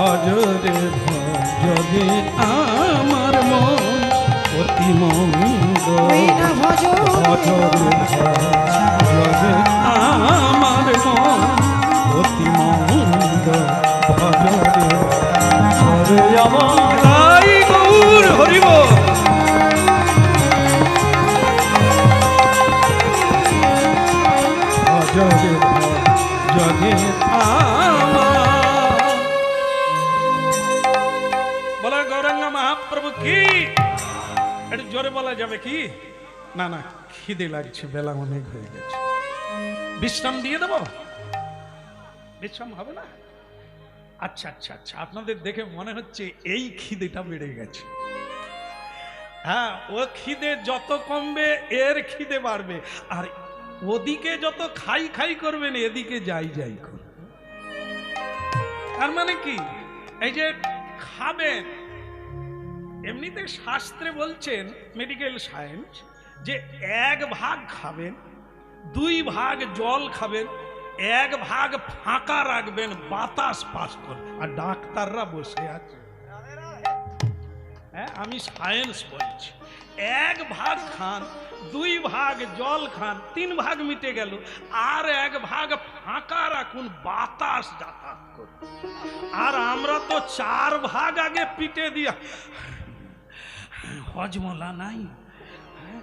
ভজরে ভজরে আমার মন অতি মন্দ। ভজরে ভজরে আমার মন মহাপ্রভু কি? একটু জোরে বলা যাবে কি? না না খিদে লাগছে বেলা অনেক হয়ে গেছে। বিশ্রাম দিয়ে দেব? বিশ্রাম হবে না? আচ্ছা আচ্ছা আচ্ছা আপনাদের দেখে মনে হচ্ছে এই খিদেটা বেড়ে গেছে। হ্যাঁ ও খিদে যত কমবে এর খিদে বাড়বে। আর ওদিকে যত খাই খাই করবেন এদিকে যাই যাই করবে তার মানে কি? এই যে খাবেন এমনিতে শাস্ত্রে বলছেন মেডিকেল সায়েন্স যে এক ভাগ খাবেন, দুই ভাগ জল খাবেন, এক ভাগ ফাঁকা রাখবেন, বাতাস পাস করে আর ডাক্তাররা বসে আছে। হ্যাঁ আমি সায়েন্স বলছি। এক ভাগ খান, দুই ভাগ জল খান, তিন ভাগ মিটে গেল, আর এক ভাগ ফাঁকা রাখুন, বাতাস যাতায়াত করুন। আর আমরা তো চার ভাগ আগে পিটে দিয়া হজমলা নাই। হ্যাঁ।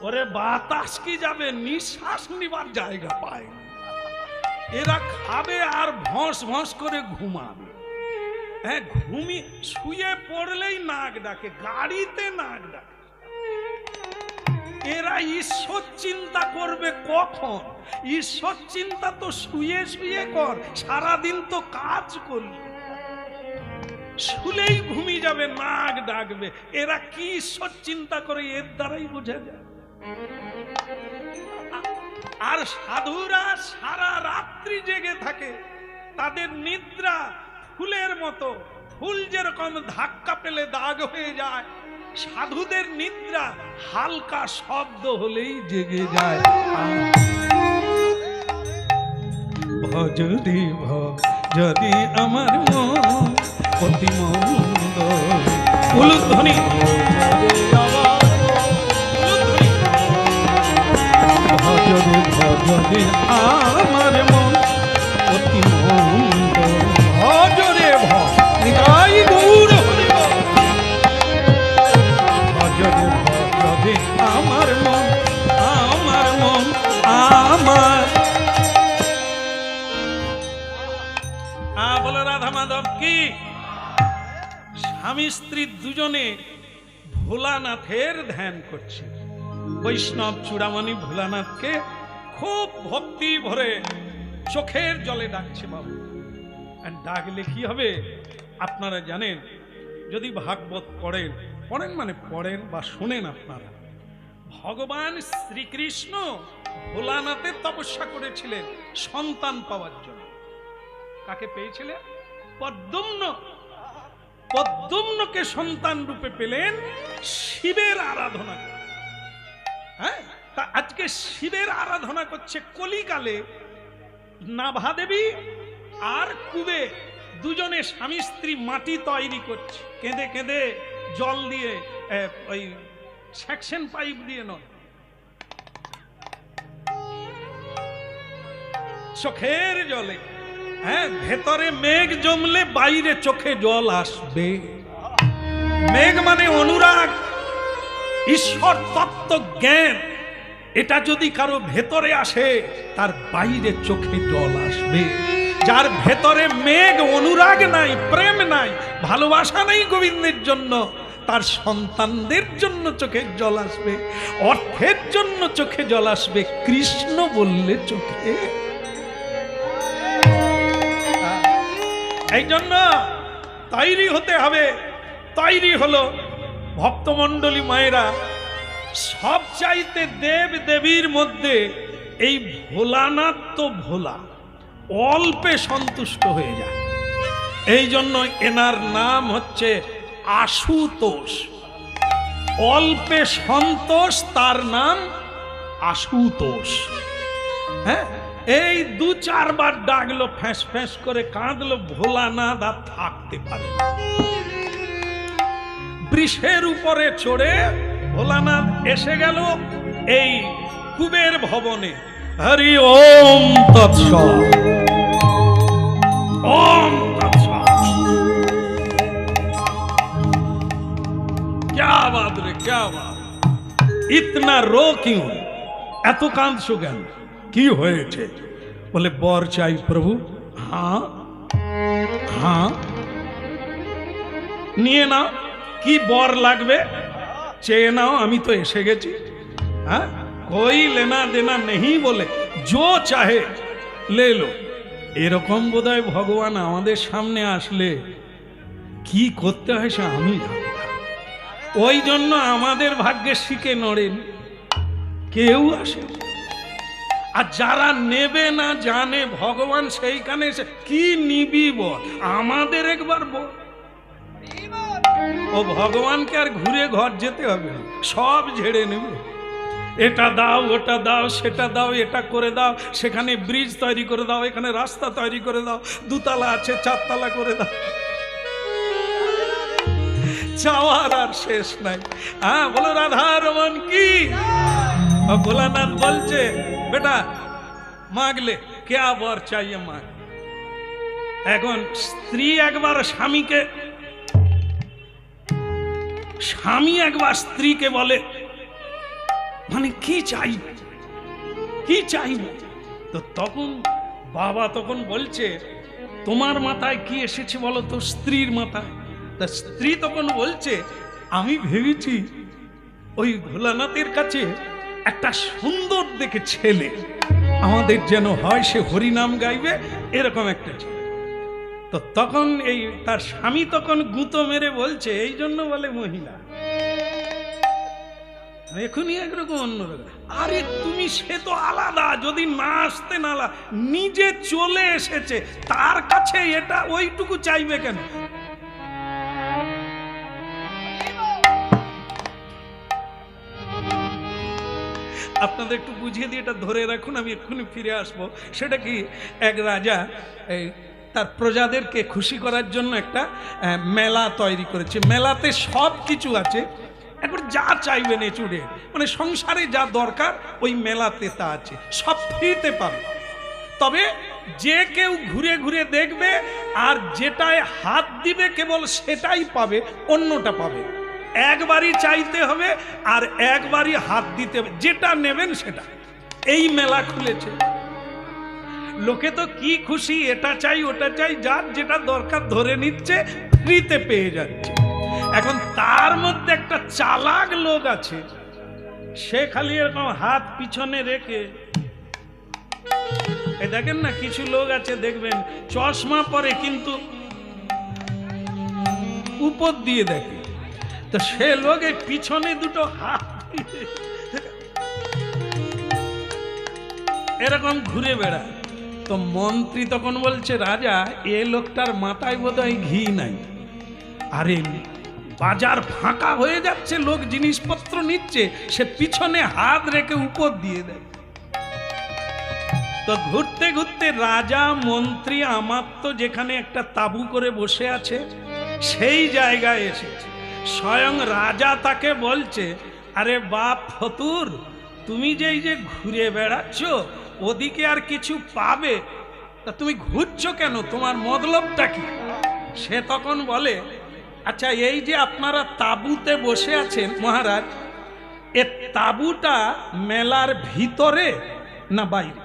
ওরে বাতাস কি যাবে? নিঃশ্বাস নিবার জায়গা পায়। এরা খাবে আর ভস ভস করে ঘুমাবে। হ্যাঁ ঘুমি শুয়ে পড়লেই নাক ডাকে, গাড়িতে নাক ডাকে। এরা ঈশ্বর চিন্তা করবে কখন? ঈশ্বর চিন্তা তো শুয়ে শুয়ে কর, সারাদিন তো কাজ করলি শুলেই ঘুমিয়ে যাবে, নাক ডাকবে। এরা কি ঈশ্বর চিন্তা করে, এর দ্বারাই বোঝা যায়। আর সাধুরা সারা রাত্রি জেগে থাকে। তাদের নিদ্রা ফুলের মতো। ফুল যেরকম ধাক্কা পেলে দাগ হয়ে যায়, সাধুদের নিদ্রা হালকা শব্দ হলেই জেগে যায়। যদি আমার মন অতি মন্দ। উলুধ্বনি। ভজরে ভজরে আমার মন অতি মন্দ। ভজরে ভাই গৌর। ভজরে ভজরে আমার মন আমার মন, আমার। আ, বলো স্বামী স্ত্রী দুজনে ভোলানাথের ধ্যান করছে। বৈষ্ণব চূড়ামণি ভোলানাথকে খুব ভক্তি ভরে চোখের জলে ডাকছে বাবু। ডাকলে কি হবে? আপনারা জানেন, যদি ভাগবত পড়েন পড়েন মানে পড়েন বা শোনেন আপনারা। ভগবান শ্রীকৃষ্ণ ভোলানাথের তপস্যা করেছিলেন সন্তান পাওয়ার জন্য। কাকে পেয়েছিলেন? পদ্মম্ন পদ্মম্নকে সন্তান রূপে পেলেন শিবের আরাধনা হ্যাঁ? তা আজকে শিবের আরাধনা করছে কলিকালে নাভা দেবী আর কুবে দুজনে স্বামী স্ত্রী মাটি তৈরি করছে। কেঁদে কেঁদে জল দিয়ে ওই সেকশন পাইপ দিয়ে নয়। চোখের জলে হ্যাঁ ভেতরে মেঘ জমলে বাইরে চোখে জল আসবে। মেঘ মানে অনুরাগ, ঈশ্বর তত্ত্ব জ্ঞান। এটা যদি কারও ভেতরে আসে, তার বাইরে চোখে জল আসবে। যার ভেতরে মেঘ, অনুরাগ নাই, প্রেম নাই, ভালোবাসা নেই গোবিন্দের জন্য, তার সন্তানদের জন্য চোখে জল আসবে, অর্থের জন্য চোখে জল আসবে, কৃষ্ণ বললে চোখে এই জন্য তৈরি হতে হবে। তৈরি হলো ভক্তমণ্ডলী মায়েরা সব চাইতে দেব দেবীর মধ্যে এই ভোলানাথ তো ভোলা, অল্পে সন্তুষ্ট হয়ে যায়। এই জন্য এনার নাম হচ্ছে আশুতোষ। অল্পে সন্তোষ, তার নাম আশুতোষ। হ্যাঁ? এই দু চারবার ডাকলো ফ্যাঁস ফ্যাঁস করে কাঁদলো ভোলানাথ আর থাকতে পারে না। বৃষের উপরে চড়ে ভোলানাথ এসে গেল এই কুবের ভবনে হরি ওম তৎস ওম তৎস क्या बात रे क्या बात ইতনা রো কিউ এত কাঁদছো কেন কি হয়েছে? বলে, বর চাই প্রভু। হ্যাঁ? হ্যাঁ? নিয়ে নাও, কি বর লাগবে? চেয়ে নাও, আমি তো এসে গেছি। হ্যাঁ? কই লেনা দেনা নেই বলে জো চাহে, লে লো। এরকম বোধহয় ভগবান আমাদের সামনে আসলে কি করতে হয় সে আমি ওই জন্য আমাদের ভাগ্যে শিখে নড়েন, কেউ আসে। আর যারা নেবে না জানে, ভগবান সেইখানে এসে কি নিবি বল? আমাদের একবার বল। ও ভগবানকে আর ঘুরে ঘর যেতে হবে সব ঝেড়ে নেবে। এটা দাও, ওটা দাও, সেটা দাও, এটা করে দাও, সেখানে ব্রিজ তৈরি করে দাও, এখানে রাস্তা তৈরি করে দাও, দুতলা আছে, চারতলা করে দাও। চাওয়ার আর শেষ নাই। হ্যাঁ বলো রাধা রমন কি? ভোলানাথ বলছে বেটা মাগলে কে বর চাইয়ে মাগ এখন স্ত্রী একবার স্বামীকে স্বামী একবার স্ত্রীকে বলে মানে কি চাই কি চাইব তো তখন বাবা তখন বলছে তোমার মাথায় কি এসেছে বলো তো স্ত্রীর মাথায় তা স্ত্রী তখন বলছে আমি ভেবেছি ওই ভোলানাথের কাছে একটা সুন্দর দেখে ছেলে। আমাদের যেন হয় সে হরিনাম গাইবে, এরকম একটা ছেলে। তো তখন এই তার স্বামী তখন গুঁতো মেরে বলছে, এই জন্য বলে মহিলা এখনই একরকম অন্যরকম আরে তুমি সে তো আলাদা, যদি না আসতে নালা, নিজে চলে এসেছে, তার কাছে এটা ওইটুকু চাইবে কেন? আপনাদের একটু বুঝিয়ে দিয়ে এটা ধরে রাখুন, আমি এক্ষুনি ফিরে আসব। সেটা কি, এক রাজা এই তার প্রজাদেরকে খুশি করার জন্য একটা মেলা তৈরি করেছে। মেলাতে সব কিছু আছে। একবার যা চাইবেন এ চুড়ে। মানে সংসারে যা দরকার, ওই মেলাতে তা আছে। সব ফ্রিতে পাবে। তবে যে কেউ ঘুরে ঘুরে দেখবে, আর যেটায় হাত দিবে কেবল সেটাই পাবে, অন্যটা পাবে না। একবারই চাইতে হবে আর একবারই হাত দিতে হবে। যেটা নেবেন সেটা। এই মেলা খুলেছে। লোকে তো কি খুশি, এটা চাই, ওটা চাই, যার যেটা দরকার ধরে নিচ্ছে, ফ্রিতে পেয়ে যাচ্ছে। এখন তার মধ্যে একটা চালাক লোক আছে, সে খালি এরকম হাত পিছনে রেখে দেখেন না, কিছু লোক আছে, দেখবেন, চশমা পরে কিন্তু উপর দিয়ে দেখে। তো সে লোকের পিছনে দুটো হাত। এরকম ঘুরে বেড়ায়। তো মন্ত্রী তখন বলছে, রাজা, এ লোকটার মাথায় বোধহয় ঘি নাই। আরে, বাজার ফাঁকা হয়ে যাচ্ছে, লোক জিনিসপত্র নিচ্ছে, সে পিছনে হাত রেখে উপর দিয়ে দেয়। তো ঘুরতে ঘুরতে রাজা, মন্ত্রী আমার তো যেখানে একটা তাবু করে বসে আছে, সেই জায়গায় এসেছে। স্বয়ং রাজা তাকে বলছে, আরে বাপ ফতুর, তুমি যে এই যে ঘুরে বেড়াচ্ছ, ওদিকে আর কিছু পাবে? তা তুমি ঘুরছো কেন? তোমার মতলবটা কি? সে তখন বলে আচ্ছা এই যে আপনারা তাবুতে বসে আছেন, মহারাজ, এ তাবুটা মেলার ভিতরে না বাইরে?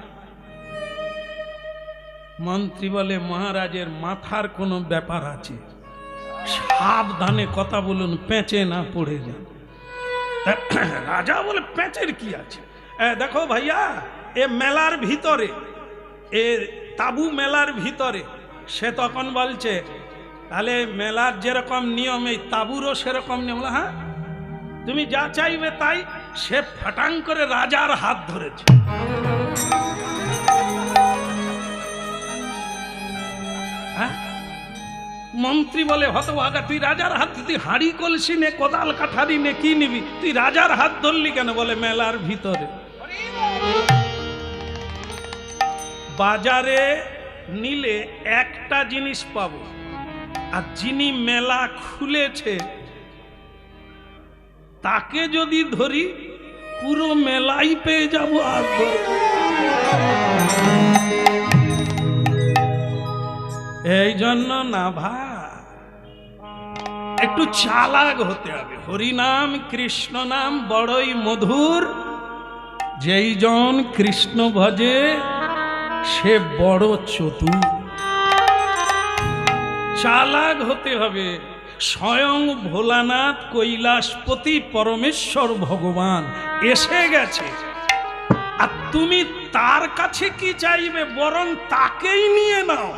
মন্ত্রী বলে, মহারাজের মাথার কোনো ব্যাপার আছে। সাবধানে কথা বলুন, পেঁচে না পড়ে যান। রাজা বলে, পেঁচের কি আছে? দেখো ভাইয়া, এ মেলার ভিতরে, এ তাবু মেলার ভিতরে, সে তখন বলছে, তাহলে মেলার যেরকম নিয়ম, এই তাবুরও সেরকম নিয়ম। হ্যাঁ তুমি যা চাইবে তাই। সে ফাটাং করে রাজার হাত ধরেছে। মন্ত্রী বলে, হতভাগা, তুই রাজার হাত, তুই হাড়ি কলসি নে, কোদাল কাঠারি নে, কি নিবি? তুই রাজার হাত ধরলি কেন? বলে, মেলার ভিতরে। বাজারে নিলে একটা জিনিস পাবো, আর যিনি মেলা খুলেছে, তাকে যদি ধরি, পুরো মেলাই পেয়ে যাব আর এই জন্য না ভাই একটু চালাক হতে হবে। হরিনাম কৃষ্ণ নাম, বড়ই মধুর। যেই জন কৃষ্ণ ভজে, সে বড় চতুর। চালাক হতে হবে স্বয়ং ভোলানাথ কৈলাসপতি পরমেশ্বর ভগবান। এসে গেছে। আর তুমি তার কাছে কি চাইবে? বরং তাকেই নিয়ে নাও।